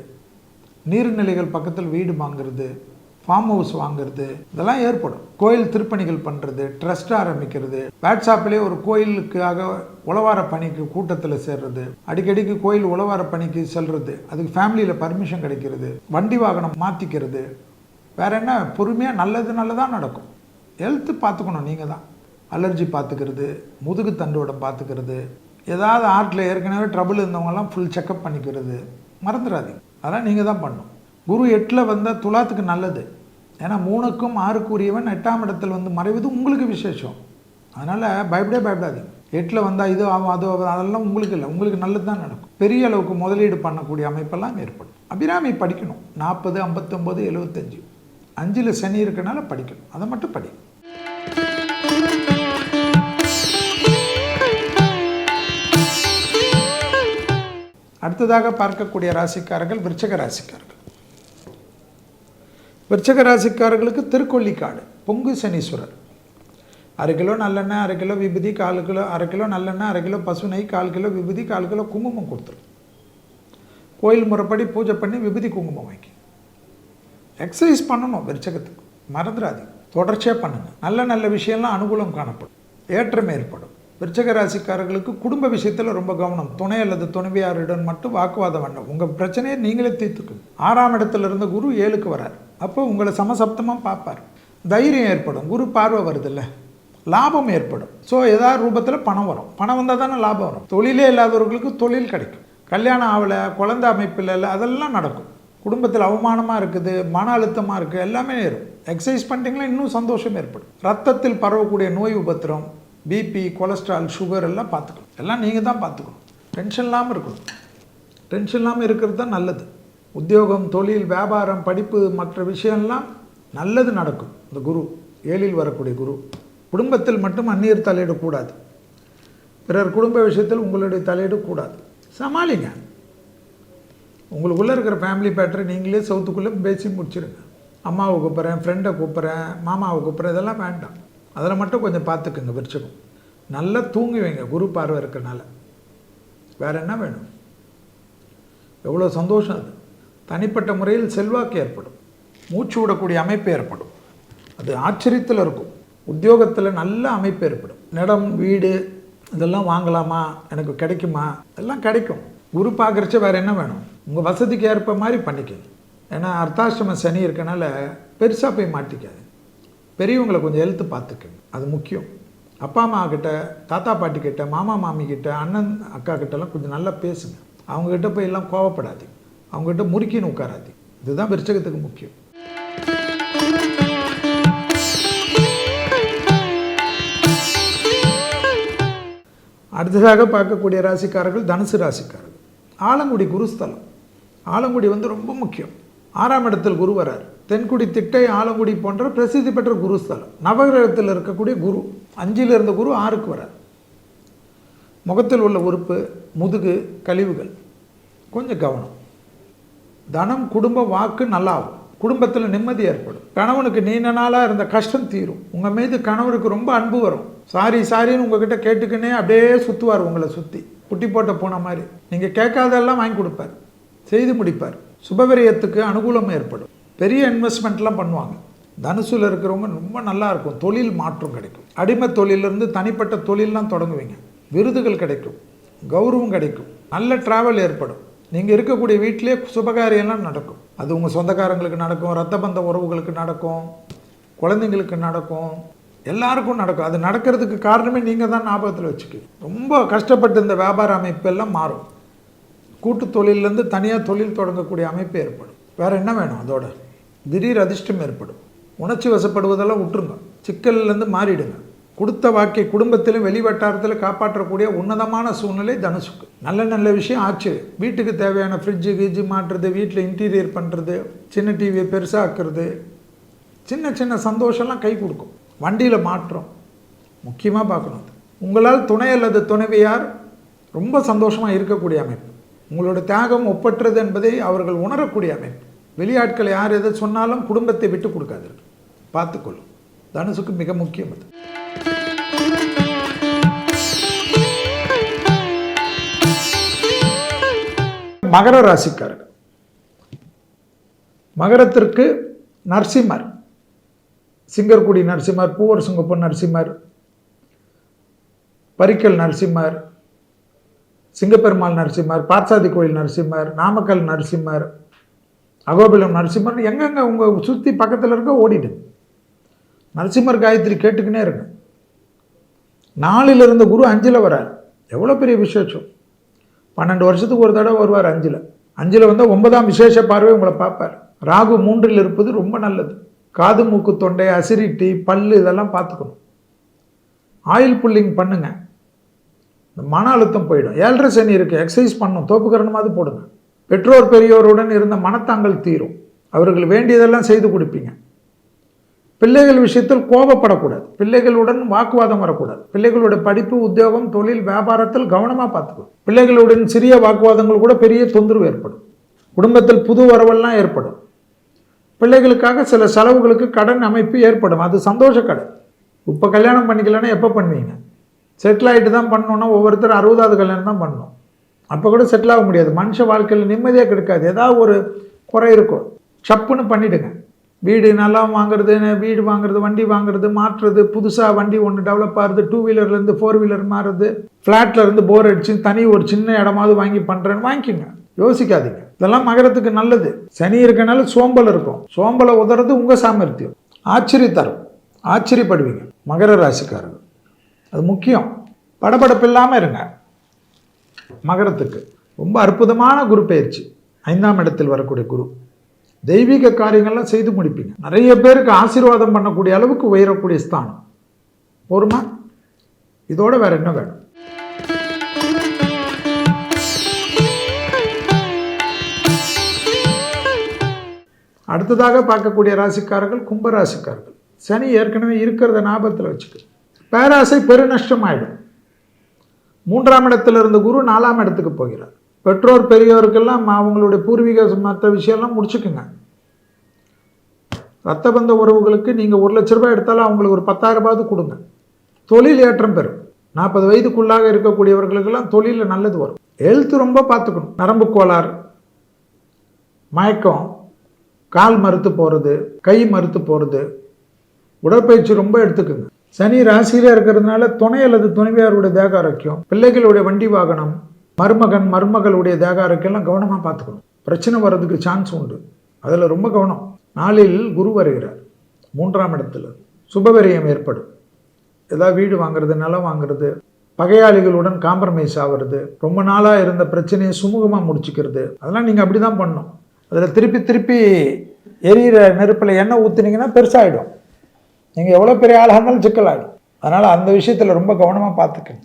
நீர்நிலைகள் பக்கத்தில் வீடு வாங்குறது ஃபார்ம் ஹவுஸ் வாங்குறது இதெல்லாம் ஏற்படும். கோயில் திருப்பணிகள் பண்ணுறது ட்ரஸ்ட் ஆரம்பிக்கிறது. வாட்ஸ்அப்லேயே ஒரு கோயிலுக்காக உழவார பணிக்கு கூட்டத்தில் சேர்றது. அடிக்கடிக்கு கோயில் உழவார பணிக்கு செல்றது. அதுக்கு ஃபேமிலியில் பர்மிஷன் கிடைக்கிறது. வண்டி வாகனம் மாற்றிக்கிறது வேற என்ன? பொறுமையாக நல்லது நல்லதாக நடக்கும். ஹெல்த்து பார்த்துக்கணும் நீங்கள் தான். அலர்ஜி பார்த்துக்கிறது முதுகு தண்டுவடம் பார்த்துக்கிறது ஏதாவது ஆர்ட்டில் ஏற்கனவே ட்ரபுள் இருந்தவங்கலாம் ஃபுல் செக்கப் பண்ணிக்கிறது. மறந்துடாதீங்க. அதெல்லாம் நீங்கள் தான் பண்ணணும். குரு எட்டில் வந்தால் துலாத்துக்கு நல்லது. ஏன்னா மூணுக்கும் ஆறுக்குரியவன் எட்டாம் இடத்தில் வந்து மறைவது உங்களுக்கு விசேஷம். அதனால் பயப்படே பயப்படாதீங்க. எட்டில் வந்தால் இது ஆகும் அது அதெல்லாம் உங்களுக்கு இல்லை. உங்களுக்கு நல்லது தான் நடக்கும். பெரிய அளவுக்கு முதலீடு பண்ணக்கூடிய அமைப்பெல்லாம் ஏற்படும். அபிராமி படிக்கணும். நாற்பது ஐம்பத்தொம்போது எழுபத்தஞ்சு அஞ்சில் சனி இருக்கனால படிக்கணும். அதை மட்டும் படி. அடுத்ததாக பார்க்கக்கூடிய ராசிக்காரர்கள் விருச்சக ராசிக்காரர்கள். விருச்சக ராசிக்காரர்களுக்கு திருக்கொள்ளிக்காடு பொங்கு சனீஸ்வரர். அரை கிலோ நல்லெண்ணெய் அரை கிலோ விபூதி கால் கிலோ அரை கிலோ நல்லெண்ணெய் அரை கிலோ பசு நெய் கால் கிலோ விபூதி கால் கிலோ குங்குமம் கொடுத்துரு. கோயில் முறைப்படி பூஜை பண்ணி விபூதி குங்குமம் வாங்கி எக்ஸசைஸ் பண்ணணும் விருச்சகத்துக்கு. மறந்துடாதீங்க. தொடர்ச்சியாக பண்ணுங்க. நல்ல நல்ல விஷயம்லாம் அனுகூலம் காணப்படும். ஏற்றம் ஏற்படும். விருச்சக ராசிக்காரர்களுக்கு குடும்ப விஷயத்தில் ரொம்ப கவனம். துணை அல்லது துணைவியாருடன் மட்டும் வாக்குவாதம் வேண்டாம் உங்கள் பிரச்சனையை நீங்களே தீர்த்துக்கணும் ஆறாம் இடத்துல இருந்த குரு ஏழுக்கு வரார். அப்போ உங்களை சமசப்தமாக பார்ப்பார். தைரியம் ஏற்படும். குரு பார்வை வருதில்ல. லாபம் ஏற்படும். ஸோ ஏதாவது ரூபத்தில் பணம் வரும். பணம் வந்தால் தானே லாபம் வரும். தொழிலே இல்லாதவர்களுக்கு தொழில் கிடைக்கும். கல்யாணம் ஆகலை குழந்தை அமைப்பில் இல்லை அதெல்லாம் நடக்கும். குடும்பத்தில் அவமானமாக இருக்குது மன அழுத்தமாக இருக்குது எல்லாமே ஏறும். எக்ஸசைஸ் பண்ணிட்டீங்களா இன்னும் சந்தோஷம் ஏற்படும். ரத்தத்தில் பரவக்கூடிய நோய் உபத்திரம் பிபி கொலஸ்ட்ரால் சுகர் எல்லாம் பார்த்துக்கணும். எல்லாம் நீங்கள் தான் பார்த்துக்கணும். டென்ஷன் இல்லாமல் இருக்கணும். டென்ஷன் இல்லாமல் இருக்கிறது தான் நல்லது. உத்தியோகம் தொழில் வியாபாரம் படிப்பு மற்ற விஷயம்லாம் நல்லது நடக்கும். இந்த குரு ஏழில் வரக்கூடிய குரு. குடும்பத்தில் மட்டும் அந்நியர் தலையிடக்கூடாது பிறர் குடும்ப விஷயத்தில் உங்களுடைய தலையிடக்கூடாது கூடாது. சமாளிங்க. உங்களுக்குள்ளே இருக்கிற ஃபேமிலி பேட்டரை நீங்களே சவுத்துக்குள்ளே பேசி முடிச்சிருங்க. அம்மாவை கூப்பிட்றேன் ஃப்ரெண்டை கூப்பிட்றேன் மாமாவை கூப்பிட்றேன் இதெல்லாம் வேண்டாம். அதில் மட்டும் கொஞ்சம் பார்த்துக்குங்க விருச்சகம் நல்லா தூங்குவீங்க குரு பார்வை இருக்கிறனால. வேறு என்ன வேணும்? எவ்வளோ சந்தோஷம் அது. தனிப்பட்ட முறையில் செல்வாக்கு ஏற்படும். மூச்சு விடக்கூடிய அமைப்பு ஏற்படும். அது ஆச்சரியத்தில் இருக்கும். உத்தியோகத்தில் நல்ல அமைப்பு ஏற்படும். நிலம் வீடு இதெல்லாம் வாங்கலாமா? எனக்கு கிடைக்குமா? எல்லாம் கிடைக்கும். குரு பார்க்குறச்ச வேறு என்ன வேணும்? உங்கள் வசதிக்கு ஏற்ப மாதிரி பண்ணிக்கங்க. ஏன்னா அர்த்தாஷ்டம சனி இருக்கனால பெருசாக போய் மாட்டிக்காது. பெரியவங்களை கொஞ்சம் எழுத்து பார்த்துக்கங்க. அது முக்கியம். அப்பா அம்மா கிட்ட தாத்தா பாட்டி கிட்ட மாமா மாமி கிட்ட அண்ணன் அக்கா கிட்டலாம் கொஞ்சம் நல்லா பேசுங்க. அவங்கக்கிட்ட போய் எல்லாம் கோவப்படாதீங்க. அவங்ககிட்ட முறுக்கின்னு உட்காராது. இதுதான் விருச்சகத்துக்கு முக்கியம். அடுத்ததாக பார்க்கக்கூடிய ராசிக்காரர்கள் தனுசு ராசிக்காரர்கள். ஆலங்குடி குருஸ்தலம். ஆலங்குடி வந்து ரொம்ப முக்கியம். ஆறாம் இடத்தில் குரு வரார். தென்குடி திட்டை ஆலங்குடி போன்ற பிரசித்தி பெற்ற குருஸ்தலம். நவகிரகத்தில் இருக்கக்கூடிய குரு. அஞ்சில் இருந்த குரு ஆறுக்கு வரார். முகத்தில் உள்ள உறுப்பு முதுகு கழிவுகள். கொஞ்சம் கவனம். தனம் குடும்ப வாக்கு நல்லாகும். குடும்பத்தில் நிம்மதி ஏற்படும். கணவனுக்கு நீண்ட நாளாக இருந்த கஷ்டம் தீரும். உங்கள் மீது கணவருக்கு ரொம்ப அன்பு வரும். சாரி சாரின்னு உங்ககிட்ட கேட்டுக்கினே அப்படியே சுற்றுவார் உங்களை சுற்றி குட்டி போட்ட போன மாதிரி. நீங்கள் கேட்காதெல்லாம் வாங்கி கொடுப்பார். செய்து முடிப்பார். சுபவிரயத்துக்கு அனுகூலம் ஏற்படும். பெரிய இன்வெஸ்ட்மெண்ட்லாம் பண்ணுவாங்க. தனுசில் இருக்கிறவங்க ரொம்ப நல்லா இருக்கும். தொழில் மாற்றம் கிடைக்கும். அடிமை தொழிலிருந்து தனிப்பட்ட தொழிலெலாம் தொடங்குவீங்க. விருதுகள் கிடைக்கும். கௌரவம் கிடைக்கும். நல்ல ட்ராவல் ஏற்படும். நீங்கள் இருக்கக்கூடிய வீட்டிலே சுபகாரியம்லாம் நடக்கும். அது உங்கள் சொந்தக்காரங்களுக்கு நடக்கும் ரத்த பந்த உறவுகளுக்கு நடக்கும் குழந்தைங்களுக்கு நடக்கும் எல்லாருக்கும் நடக்கும். அது நடக்கிறதுக்கு காரணமே நீங்கள் தான் ஞாபகத்தில் வச்சுக்கணும். ரொம்ப கஷ்டப்பட்டு இந்த வியாபார அமைப்பெல்லாம் மாறும். கூட்டு தொழிலேருந்து தனியாக தொழில் தொடங்கக்கூடிய அமைப்பு ஏற்படும். வேறு என்ன வேணும் அதோட? திடீர் அதிர்ஷ்டம் ஏற்படும். உணர்ச்சி வசப்படுவதெல்லாம் விட்டுருங்க. சிக்கல்லேருந்து மாறிடுங்க. கொடுத்த வாக்கை குடும்பத்திலும் வெளிவட்டாரத்தில் காப்பாற்றக்கூடிய உன்னதமான சூழ்நிலை தனுஷுக்கு நல்ல நல்ல விஷயம் ஆச்சு. வீட்டுக்கு தேவையான ஃப்ரிட்ஜு கீஜு மாட்டுறது வீட்டில் இன்டீரியர் பண்ணுறது சின்ன டிவியை பெருசாக்குறது. சின்ன சின்ன சந்தோஷம்லாம் கை கொடுக்கும். வண்டியில் மாற்றம். முக்கியமாக பார்க்கணும் அது. உங்களால் துணை அல்லது துணைவியார் ரொம்ப சந்தோஷமாக இருக்கக்கூடிய அமைப்பு. உங்களோட தியாகம் ஒப்பற்றது என்பதை அவர்கள் உணரக்கூடிய அமைப்பு. வெளியாட்கள் யார் எதை சொன்னாலும் குடும்பத்தை விட்டு கொடுக்காதீர்கள். பார்த்துக்கொள்ளும். தனுசுக்கு மிக முக்கியம் அது. மகர ராசிக்காரர்கள் மகரத்திற்கு நரசிம்மர். சிங்கர்குடி நரசிம்மர் பூவர் சுங்கப்பன் நரசிம்மர் பரிக்கல் நரசிம்மர் சிங்கப்பெருமாள் நரசிம்மர் பாட்சாதி கோயில் நரசிம்மர் நாமக்கல் நரசிம்மர் அகோபிலம் நரசிம்மர் எங்கெங்க உங்கள் சுற்றி பக்கத்தில் இருக்க ஓடிடு. நரசிம்மர் காயத்ரி கேட்டுக்கினே இருங்க. நாலில் இருந்த குரு அஞ்சில் வரார். எவ்வளோ பெரிய விசேஷம். பன்னெண்டு வருஷத்துக்கு ஒரு தடவை வருவார் அஞ்சில். அஞ்சில் வந்தால் ஒன்பதாம் விசேஷ பார்வை உங்களை பார்ப்பார். ராகு மூன்றில் இருப்பது ரொம்ப நல்லது. காது மூக்கு தொண்டை அசிரிட்டி பல்லு இதெல்லாம் பார்த்துக்கணும். ஆயில் புல்லிங் பண்ணுங்க. இந்த மன அழுத்தம் போயிடும். ஏழரை சனி இருக்குது எக்ஸசைஸ் பண்ணும். தோப்புக்கரணமாவது போடுங்க. பெற்றோர் பெரியோருடன் இருந்த மனத்தாங்கல் தீரும். அவர்கள் வேண்டியதெல்லாம் செய்து கொடுப்பீங்க. பிள்ளைகள் விஷயத்தில் கோபப்படக்கூடாது. பிள்ளைகளுடன் வாக்குவாதம் வரக்கூடாது. பிள்ளைகளுடைய படிப்பு உத்தியோகம் தொழில் வியாபாரத்தில் கவனமாக பார்த்துக்கணும். பிள்ளைகளுடன் சிறிய வாக்குவாதங்கள் கூட பெரிய தொந்தரவு ஏற்படும். குடும்பத்தில் புது வரவெல்லாம் ஏற்படும். பிள்ளைகளுக்காக சில செலவுகளுக்கு கடன் அமைப்பு ஏற்படும். அது சந்தோஷ கடன். இப்போ கல்யாணம் பண்ணிக்கலன்னா எப்போ பண்ணுவீங்க? செட்டில் ஆகிட்டு தான் பண்ணணுன்னா ஒவ்வொருத்தரும் அறுபதாவது கல்யாணம் தான் பண்ணணும். அப்போ கூட செட்டில் ஆக முடியாது. மனுஷ வாழ்க்கையில் நிம்மதியாக கிடைக்காது. ஏதாவது ஒரு குறை இருக்கும். சப்புன்னு பண்ணிவிடுங்க வீடு நல்லா வாங்குறது வீடு வாங்குறது வண்டி வாங்குறது மாற்றுறது புதுசாக வண்டி ஒன்று டெவலப் ஆகுது டூ வீலர்லேருந்து ஃபோர் வீலர் மாறுறது ஃப்ளாட்லேருந்து போர் அடிச்சு தனி ஒரு சின்ன இடமாவது வாங்கி பண்ணுறேன்னு வாங்கிக்கோங்க. யோசிக்காதீங்க. இதெல்லாம் மகரத்துக்கு நல்லது. சனி இருக்கனால சோம்பல் இருக்கும். சோம்பலை உதறது உங்கள் சாமர்த்தியம். ஆச்சரியத்தரும் ஆச்சரியப்படுவீங்க. மகர ராசிக்காரர்கள். அது முக்கியம். படபடப்பு இல்லாமல் இருங்க. மகரத்துக்கு. ரொம்ப அற்புதமான குரு பயிற்சி. ஐந்தாம் இடத்தில் வரக்கூடிய குரு. தெய்வீக காரியங்கள்லாம் செய்து முடிப்பீங்க. நிறைய பேருக்கு ஆசீர்வாதம் பண்ணக்கூடிய அளவுக்கு உயரக்கூடிய ஸ்தானம். போருமா? இதோட வேற என்ன வேணும்? அடுத்ததாக பார்க்கக்கூடிய ராசிக்காரர்கள் கும்ப ராசிக்காரர்கள் சனி ஏற்கனவே இருக்கிறத ஞாபகத்தில் வச்சுக்க. பேராசை பெருநஷ்டம் ஆயிடும் மூன்றாம் இடத்துல இருந்த குரு நாலாம் இடத்துக்கு போகிறார். பெற்றோர் பெரியோருக்கெல்லாம் அவங்களுடைய பூர்வீக மற்ற விஷயம்லாம் முடிச்சுக்குங்க. ரத்த பந்த உறவுகளுக்கு நீங்கள் ஒரு லட்ச ரூபாய் எடுத்தாலும் அவங்களுக்கு ஒரு பத்தாயிரரூபாவது கொடுங்க. தொழில் ஏற்றம் பெறும். நாற்பது வயதுக்குள்ளாக இருக்கக்கூடியவர்களுக்கெல்லாம் தொழிலில் நல்லது வரும். ஹெல்த் ரொம்ப பார்த்துக்கணும். நரம்பு கோளாறு மயக்கம் கால் மறுத்து போகிறது கை மறுத்து போகிறது உடற்பயிற்சி ரொம்ப எடுத்துக்குங்க. சனி ராசியில இருக்கிறதுனால துணை அல்லது துணைவியாருடைய தேக ஆரோக்கியம் பிள்ளைகளுடைய வண்டி வாகனம் மருமகன் மருமகளுடைய தேகாரக்கெல்லாம் கவனமாக பார்த்துக்கணும். பிரச்சனை வர்றதுக்கு சான்ஸ் உண்டு. அதில் ரொம்ப கவனம். நாளில் குரு வருகிறார். மூன்றாம் இடத்துல சுபவரியம் ஏற்படும். ஏதாவது வீடு வாங்குறது நிலம் வாங்குறது பகையாளிகளுடன் காம்ப்ரமைஸ் ஆகிறது ரொம்ப நாளாக இருந்த பிரச்சனையை சுமூகமாக முடிச்சுக்கிறது அதெல்லாம் நீங்கள் அப்படி தான் பண்ணணும். அதில் திருப்பி திருப்பி எரியிற நெருப்பில் எண்ணெய் ஊற்றுனீங்கன்னா பெருசாகிடும் நீங்கள் எவ்வளோ பெரிய ஆளாக இருந்தாலும் சிக்கலாகிடும் அதனால் அந்த விஷயத்தில் ரொம்ப கவனமாக பார்த்துக்கணும்.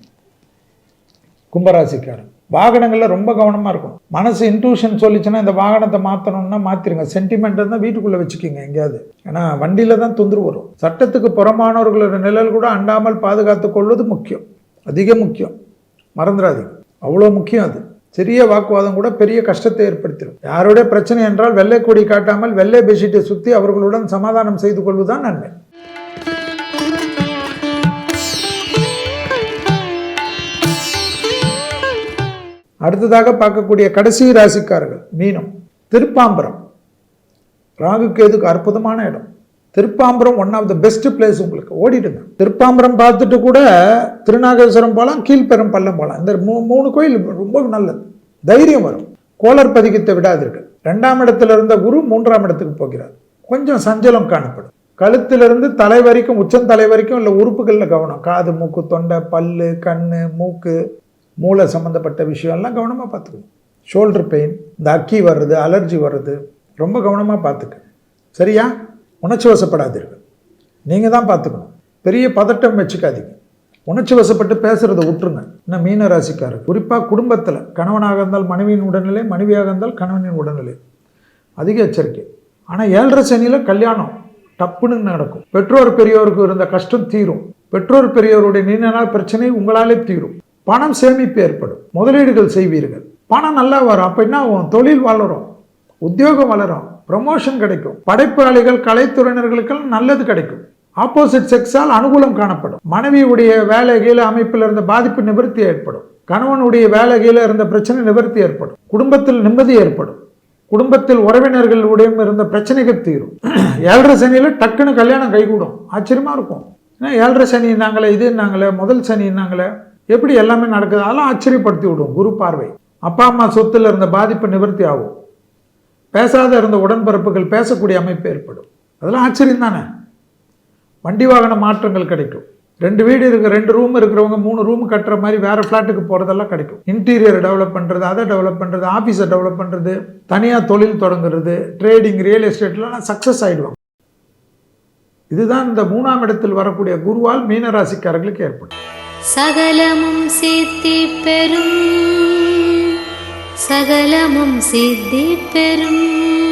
கும்பராசிக்காரன் வாகனங்களில் ரொம்ப கவனமாக இருக்கும் மனசு இன்ட்யூஷன் சொல்லிச்சுன்னா இந்த வாகனத்தை மாற்றணும்னா மாற்றிருங்க சென்டிமெண்ட் தான் வீட்டுக்குள்ளே வச்சுக்கிங்க எங்கேயாவது. ஏன்னா வண்டியில் தான் தொந்தரவு வரும். சட்டத்துக்கு புறமானவர்களோட நிழல் கூட அண்டாமல் பாதுகாத்து கொள்வது முக்கியம். அதிக முக்கியம். மறந்துடாதீங்க. அவ்வளோ முக்கியம் அது. சிறிய வாக்குவாதம் கூட பெரிய கஷ்டத்தை ஏற்படுத்திடும். யாருடைய பிரச்சனை என்றால் வெள்ளை கொடி காட்டாமல் வெள்ளை பெட்ஷீட்டை சுற்றி அவர்களுடன் சமாதானம் செய்து கொள்வதுதான் நன்மை. அடுத்ததாக பார்க்கக்கூடிய கடைசி ராசிக்காரர்கள் மீனம் திருப்பாம்பரம். ராகு கேதுக்கு அற்புதமான இடம். Thirupamburam one of the best place உங்களுக்கு. ஓடிடுங்க. திருப்பாம்பரம் பார்த்துட்டு கூட திருநாகேஸ்வரம் போகலாம் கீழ்பெரும் பள்ளம் போகலாம் இந்த மூ மூணு கோயில் ரொம்ப நல்லது. தைரியம் வரும். கோளர் பதிகத்தை விடாதீர்கள். ரெண்டாம் இடத்துல இருந்த குரு மூன்றாம் இடத்துக்கு போகிறார். கொஞ்சம் சஞ்சலம் காணப்படும். கழுத்திலிருந்து தலை வரைக்கும் உச்சந்தலை வரைக்கும் இல்லை உறுப்புகளில் கவனம். காது மூக்கு தொண்டை பல்லு கண் மூக்கு. மூளை சம்மந்தப்பட்ட விஷயம்லாம் கவனமாக பார்த்துக்கணும். ஷோல்டர் பெயின் இந்த அக்கி வர்றது அலர்ஜி வர்றது ரொம்ப கவனமாக பார்த்துக்க. சரியா? உணர்ச்சி வசப்படாதீர்கள். நீங்கள் தான் பார்த்துக்கணும். பெரிய பதட்டம் வச்சுக்காதீங்க. உணர்ச்சி வசப்பட்டு பேசுகிறத விட்டுருங்க. இன்னும் மீன ராசிக்காரர்? குறிப்பாக குடும்பத்தில் கணவனாக இருந்தால் மனைவியின் உடல்நிலை மனைவியாக இருந்தால் கணவனின் உடல்நிலை. அதிக எச்சரிக்கை. ஆனால் ஏழரை சனியில் கல்யாணம். டப்புன்னு நடக்கும். பெற்றோர் பெரியோருக்கு இருந்த கஷ்டம் தீரும். பெற்றோர் பெரியோருடைய நீண்ட நாள் பிரச்சனை உங்களாலே தீரும். பணம் சேமிப்பு ஏற்படும். முதலீடுகள் செய்வீர்கள். பணம் நல்லா வரும். அப்போ என்ன தொழில் வளரும். உத்தியோகம் வளரும். ப்ரமோஷன் கிடைக்கும். படைப்பாளிகள் கலைத்துறையினர்களுக்கு நல்லது கிடைக்கும். ஆப்போசிட் செக்ஸால் அனுகூலம் காணப்படும். மனைவியுடைய வேலை கீழ அமைப்பில் இருந்த பாதிப்பு நிவர்த்தி ஏற்படும். கணவனுடைய வேலை கீழ இருந்த பிரச்சனை நிவர்த்தி ஏற்படும். குடும்பத்தில் நிம்மதி ஏற்படும். குடும்பத்தில் உறவினர்களுடைய இருந்த பிரச்சனைகள் தீரும். ஏழரை சனியில் டக்குன்னு கல்யாணம் கைகூடும். ஆச்சரியமாக இருக்கும். ஏன்னா ஏழரை இது நாங்களே முதல் சனி நாங்களே. எப்படி எல்லாமே நடக்குது? அதெல்லாம் ஆச்சரியப்படுத்தி விடும் குரு பார்வை. அப்பா அம்மா சொத்துல இருந்த பாதிப்பு நிவர்த்தி ஆகும். பேசாத இருந்த உடன்பிறப்புகள் பேசக்கூடிய அமைப்பு ஏற்படும். அதெல்லாம் ஆச்சரியம் தானே? வண்டி வாகன மாற்றங்கள் கிடைக்கும். ரெண்டு வீடு இருக்க ரெண்டு ரூம் இருக்கிறவங்க மூணு ரூம் கட்டுற மாதிரி வேறு ஃப்ளாட்டுக்கு போகிறதெல்லாம் கிடைக்கும். இன்டீரியர் டெவலப் பண்ணுறது அதை டெவலப் பண்ணுறது ஆஃபீஸை டெவலப் பண்ணுறது தனியாக தொழில் தொடங்குறது ட்ரேடிங் ரியல் எஸ்டேட்லாம் சக்ஸஸ் ஆகிடுவாங்க இதுதான் இந்த மூணாம் இடத்தில் வரக்கூடிய குருவால் மீனராசிக்காரர்களுக்கு ஏற்படும். சகலமும் சித்தி பெறும். சகலமும் சித்தி பெறும்.